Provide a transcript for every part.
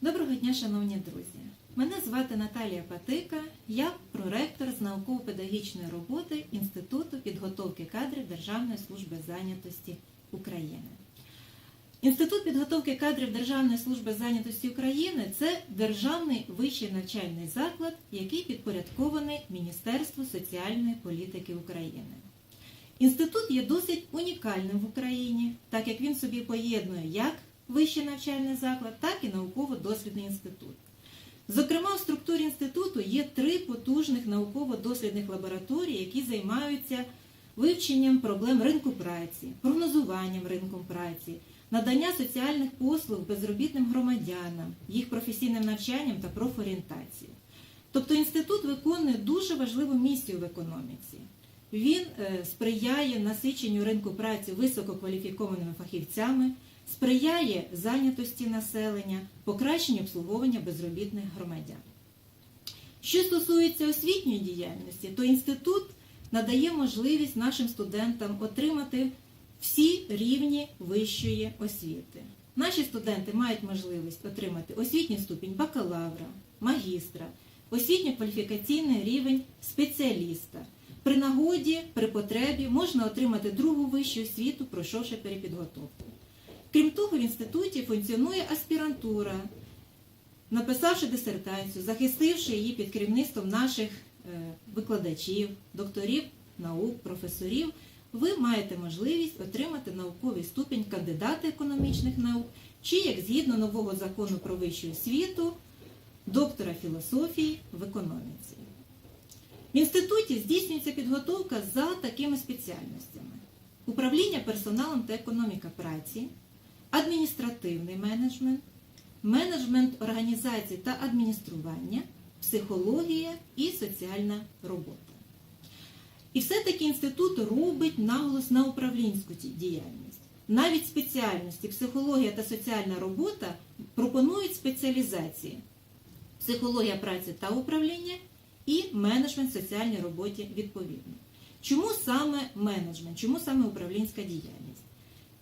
Доброго дня, шановні друзі! Мене звати Наталія Патика, я проректор з науково-педагогічної роботи Інституту підготовки кадрів Державної служби зайнятості України. Інститут підготовки кадрів Державної служби зайнятості України це державний вищий навчальний заклад, який підпорядкований Міністерству соціальної політики України. Інститут є досить унікальним в Україні, так як він собі поєднує як вищий навчальний заклад, так і науково-дослідний інститут. Зокрема, у структурі інституту є три потужних науково-дослідних лабораторії, які займаються вивченням проблем ринку праці, прогнозуванням ринком праці, надання соціальних послуг безробітним громадянам, їх професійним навчанням та профорієнтацією. Тобто інститут виконує дуже важливу місію в економіці. Він е, сприяє насиченню ринку праці висококваліфікованими фахівцями, сприяє зайнятості населення, покращенню обслуговування безробітних громадян. Що стосується освітньої діяльності, то інститут надає можливість нашим студентам отримати всі рівні вищої освіти. Наші студенти мають можливість отримати освітній ступінь бакалавра, магістра, освітньо-кваліфікаційний рівень спеціаліста. При нагоді, при потребі можна отримати другу вищу освіту, пройшовши перепідготовку. Крім того, в інституті функціонує аспірантура, написавши дисертацію, захистивши її під керівництвом наших е, викладачів, докторів наук, професорів, ви маєте можливість отримати науковий ступінь кандидата економічних наук чи, як згідно нового закону про вищу освіту, доктора філософії в економіці. В інституті здійснюється підготовка за такими спеціальностями: управління персоналом та економіка праці, адміністративний менеджмент, менеджмент організації та адміністрування, психологія і соціальна робота. І все-таки інститут робить наголос на управлінську діяльність. Навіть спеціальності психологія та соціальна робота пропонують спеціалізації психологія праці та управління і менеджмент в соціальній роботі відповідно. Чому саме менеджмент, чому саме управлінська діяльність?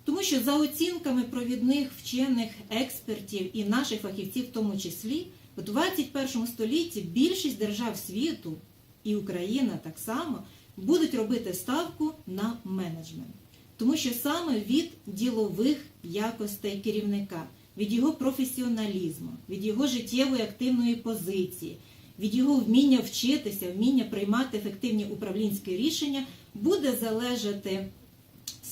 Тому що за оцінками провідних вчених експертів і наших фахівців, в тому числі, в 21 столітті більшість держав світу, і Україна так само, будуть робити ставку на менеджмент. Тому що саме від ділових якостей керівника, від його професіоналізму, від його життєвої активної позиції, від його вміння вчитися, вміння приймати ефективні управлінські рішення, буде залежати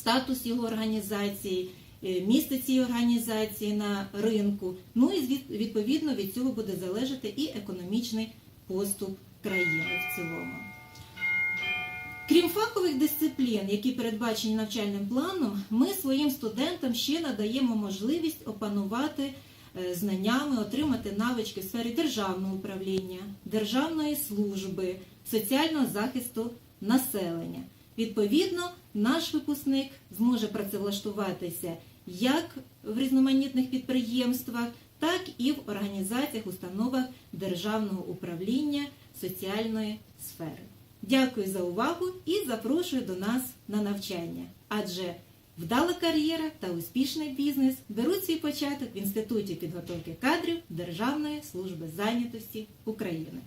статус його організації, е, місце цієї організації на ринку. Ну і відповідно від цього буде залежати і економічний поступ країни в цілому. Крім фахових дисциплін, які передбачені навчальним планом, ми своїм студентам ще надаємо можливість опанувати е, знаннями, отримати навички в сфері державного управління, державної служби, соціального захисту населення. Відповідно, наш випускник зможе працевлаштуватися як в різноманітних підприємствах, так і в організаціях, установах державного управління соціальної сфери. Дякую за увагу і запрошую до нас на навчання. Адже вдала кар'єра та успішний бізнес беруть свій початок в Інституті підготовки кадрів Державної служби зайнятості України.